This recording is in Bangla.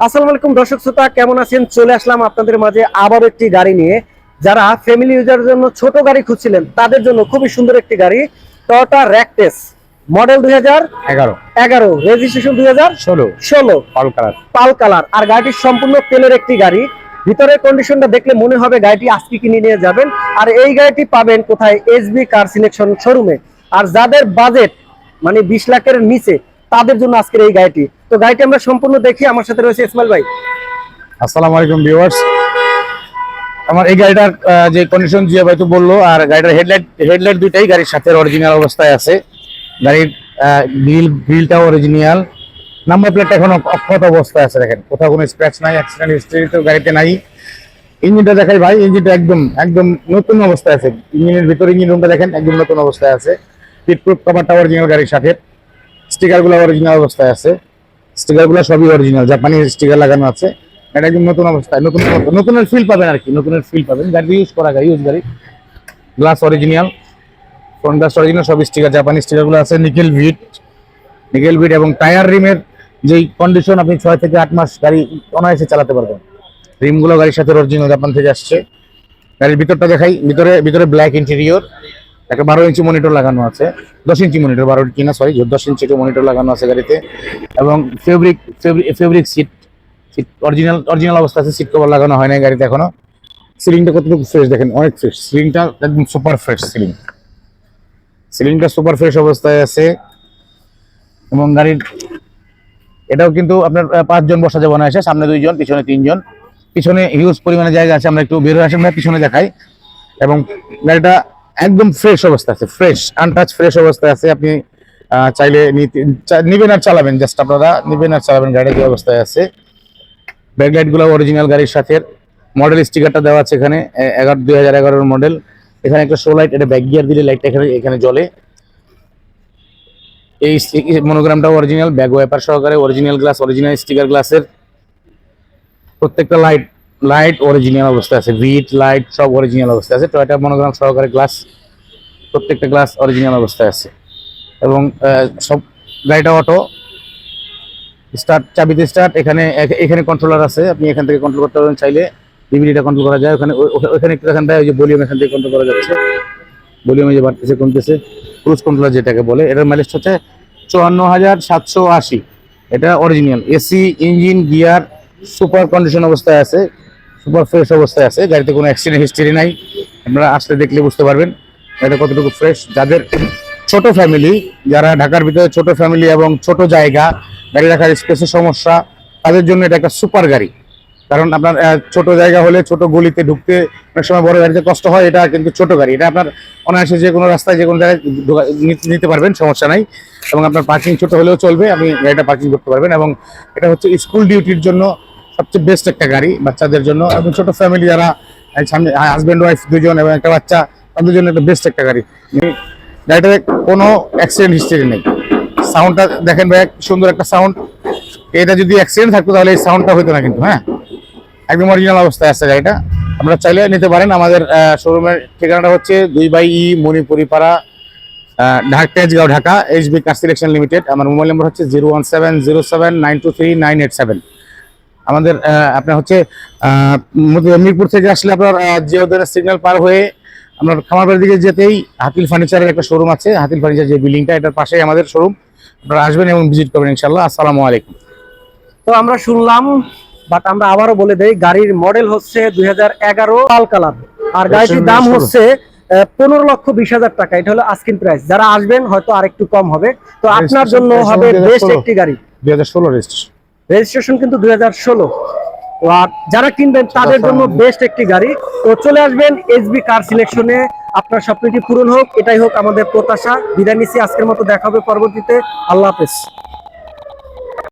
আসসালামু আলাইকুম দর্শক শ্রোতা কেমন আছেন? চলে আসলাম আপনাদের মাঝে আবার একটি গাড়ি নিয়ে। যারা ফ্যামিলি ইউজারের জন্য ছোট গাড়ি খুঁজছিলেন তাদের জন্য খুবই সুন্দর একটি গাড়ি টয়োটা র্যাকটেস মডেল দুই হাজার এগারো। এগারো রেজিস্ট্রেশন দুই হাজার ষোলো। ষোলো। পাল কালার। পাল কালার। আর গাড়িটি সম্পূর্ণ তেলের একটি গাড়ি। ভিতরের কন্ডিশনটা দেখলে মনে হবে গাড়িটি আজকে কিনে নিয়ে যাবেন। আর এই গাড়িটি পাবেন কোথায়? এসবি কার সিলেকশন শোরুমে আর যাদের বাজেট মানে বিশ লাখের নিচে তাদের জন্য আজকের এই গাড়িটি। তো গাড়িটি আমরা সম্পূর্ণ দেখি। আমার সাথে রয়েছে ইসমাইল ভাই। আসসালামু আলাইকুম ভিউয়ার্স আমার এই গাড়িটার যে কন্ডিশন জিয়া ভাই তো বলল, আর গাড়িটার হেডলাইট হেডলাইট দুইটাই গাড়ির সাথে অরিজিনাল অবস্থায় আছে। গাড়ির গ্রিল গ্রিলটাও অরিজিনাল নাম্বার প্লেটটা এখনও অক্ষত অবস্থায় আছে, দেখেন। কোথাও কোনো স্ক্র্যাচ নাই অ্যাক্সিডেন্ট হিস্ট্রি তো গাড়িতে নাই। ইঞ্জিনটা দেখাই ভাই, ইঞ্জিনটা একদম একদম নতুন অবস্থায় আছে। ইঞ্জিনের ভিতরে ইঞ্জিন রুমটা দেখেন, একদম নতুন অবস্থায় আছে। পিট প্রুফ কভারটা অরিজিনাল গাড়ির সাথে। স্টিকারগুলো অরিজিনাল অবস্থায় আছে। স্টিকারগুলো সবই অরিজিনাল জাপানি স্টিকার লাগানো আছে। এটা একদম নতুন অবস্থায়, নতুন নতুনের ফিল পাবেন আর কি, নতুনের ফিল পাবেন। গাড়ি ইউজ করা গাড়ি ইউজ গাড়ি। Glass original front glass original সব স্টিকার, জাপানি স্টিকারগুলো আছে নিকেল ভিট নিকেল ভিট এবং টায়ার রিমের যেই কন্ডিশন আপনি ছয় থেকে আট মাস গাড়ি অনায়াসে চালাতে পারবেন। রিমগুলো গাড়ির সাথে অরিজিনাল জাপান থেকে আসছে। গাড়ির ভিতরটা দেখাই, ভিতরে ভিতরে ব্ল্যাক ইন্টেরিয়র একটা বারো ইঞ্চি মনিটর লাগানো আছে। দশ ইঞ্চি মনিটর বারো কিনা সরি দশ ইঞ্চি মনিটর লাগানো আছে গাড়িতে। এবং fabric fabric seat seat original original অবস্থা আছে সিট কভার লাগানো হয় না গাড়িতে এখনও। সিলিংটা কতটুকু ফ্রেশ দেখেন, অনেক ফ্রেশ সিলিংটা একদম সুপার ফ্রেশ সিলিং সিলিংটা সুপার ফ্রেশ অবস্থায় আছে। এবং গাড়ির, এটাও কিন্তু আপনার পাঁচজন বসা যাবে না এসে, সামনে দুইজন, পিছনে তিনজন। পিছনে হিউজ পরিমাণে জায়গা আছে, আমরা একটু বের হয়ে আসেন পিছনে দেখাই। এবং গাড়িটা একদম ফ্রেশ অবস্থা আছে ফ্রেশ আনটাচ ফ্রেশ অবস্থায় আছে। আপনি চাইলে নিবেন আর চালাবেন জাস্ট আপনারা নিবেন আর চালাবেন গাড়িটা যে অবস্থায় আছে। ব্যাকলাইটগুলো অরিজিনাল গাড়ির সাথে। মডেল স্টিকারটা দেওয়া আছে এখানে এগারো, দুই হাজার এগারোর মডেল এখানে একটা শো লাইট এটা ব্যাক গিয়ার দিলে লাইটটা এখানে এখানে জ্বলে। এই মনোগ্রামটা অরিজিনাল ব্যাগ ওয়াইপার সহকারে অরিজিনাল গ্লাস অরিজিনাল স্টিকার গ্লাসের প্রত্যেকটা লাইট লাইট অরিজিনাল অবস্থায় আছে ভিট লাইট সব অরিজিনাল অবস্থা আছে টয়টা মনোগ্রাম সহকারে গ্লাস প্রত্যেকটা গ্লাস অরিজিনাল অবস্থায় আছে। এবং সব গাড়িটা অটো স্টার্ট চাবিতে স্টার্ট এখানে এখানে কন্ট্রোলার আছে, আপনি এখান থেকে কন্ট্রোল করতে পারবেন চাইলে ডিভিডিটা কন্ট্রোল করা যায়, ওখানে ওখানে একটু দেখেন ওই যে ভলিউম এখান থেকে কন্ট্রোল করা যাচ্ছে। ভলিউমে যে বাড়তেছে, কমতেছে ক্রুজ কন্ট্রোলার যেটাকে বলে, এটার মাইলেজ হচ্ছে চুয়ান্ন হাজার সাতশো আশি। এটা original AC engine gear super condition অবস্থায় আছে। সুপার ফ্রেশ অবস্থায় আছে, গাড়িতে কোনো অ্যাক্সিডেন্ট হিস্ট্রি নাই। আপনারা আসলে দেখলে বুঝতে পারবেন এটা কতটুকু ফ্রেশ যাদের ছোট ফ্যামিলি যারা ঢাকার ভিতরে ছোট ফ্যামিলি এবং ছোট জায়গা, গাড়ি রাখার স্পেসের সমস্যা, তাদের জন্য এটা একটা সুপার গাড়ি। কারণ আপনার ছোট জায়গা হলে ছোট গলিতে ঢুকতে অনেক সময় বড় গাড়িতে কষ্ট হয়, এটা কিন্তু ছোট গাড়ি। এটা আপনার অনায়াসে যে কোনো রাস্তায়, যে কোনো জায়গায় নিতে পারবেন, সমস্যা নাই। এবং আপনার পার্কিং ছোট হলেও চলবে, আপনি গাড়িটা পার্কিং করতে পারবেন। এবং এটা হচ্ছে স্কুল ডিউটির জন্য সবচেয়ে বেস্ট একটা গাড়ি বাচ্চাদের জন্য এবং ছোট ফ্যামিলি যারা সামনে হাজব্যান্ড ওয়াইফ দুজন এবং একটা বাচ্চা, তাদের জন্য একটা বেস্ট একটা গাড়ি। গাড়িটাতে কোনো অ্যাক্সিডেন্ট হিস্ট্রি নেই। সাউন্ডটা দেখেন ভাই সুন্দর একটা সাউন্ড এটা যদি অ্যাক্সিডেন্ট থাকতো তাহলে এই সাউন্ডটা হতো না কিন্তু হ্যাঁ? একদম অরিজিনাল অবস্থায় আছে গাড়িটা। আপনারা চাইলে নিতে পারেন। আমাদের শোরুমের ঠিকানাটা হচ্ছে দুই by E Manipuri Para Dhaka Tejgaon, Dhaka HB car selection limited আমার মোবাইল নম্বর হচ্ছে zero one seven zero seven nine two three nine eight seven আমাদের আপনার হচ্ছে মিরপুর থেকে আসলে আপনার জিওদের সিগন্যাল পার হয়ে আপনার খামারবাড়ির দিকে যেতেই হাতিল ফার্নিচারের একটা শোরুম আছে। হাতিল ফার্নিচার যে বিল্ডিংটা এটার পাশেই আমাদের শোরুম আপনারা আসবেন এবং ভিজিট করবেন ইনশাল্লাহ আসসালামু আলাইকুম। তো আমরা শুনলাম বাট আমরা আবারও বলে দেই গাড়ির মডেল হচ্ছে দুই হাজার এগারো লাল কালার আর গাড়িটির দাম। হচ্ছে পনেরো লক্ষ বিশ হাজার টাকা। এটা হলো আস্কিন প্রাইস যারা আসবেন হয়তো আরেকটু কম হবে। তো আপনার জন্য হবে বেস্ট একটি গাড়ি। দুই হাজার ষোলো রেজিস্ট্রেশন রেজিস্ট্রেশন কিন্তু দুই হাজার ষোলো। আর যারা কিনবেন তাদের জন্য বেস্ট একটি গাড়ি। তো চলে আসবেন এসবি কার সিলেকশনে আপনার স্বপ্নটি পূরণ হোক এটাই হোক আমাদের প্রত্যাশা। বিদায় নিচ্ছি আজকের মতো দেখা হবে পরবর্তীতে। আল্লাহ হাফেজ।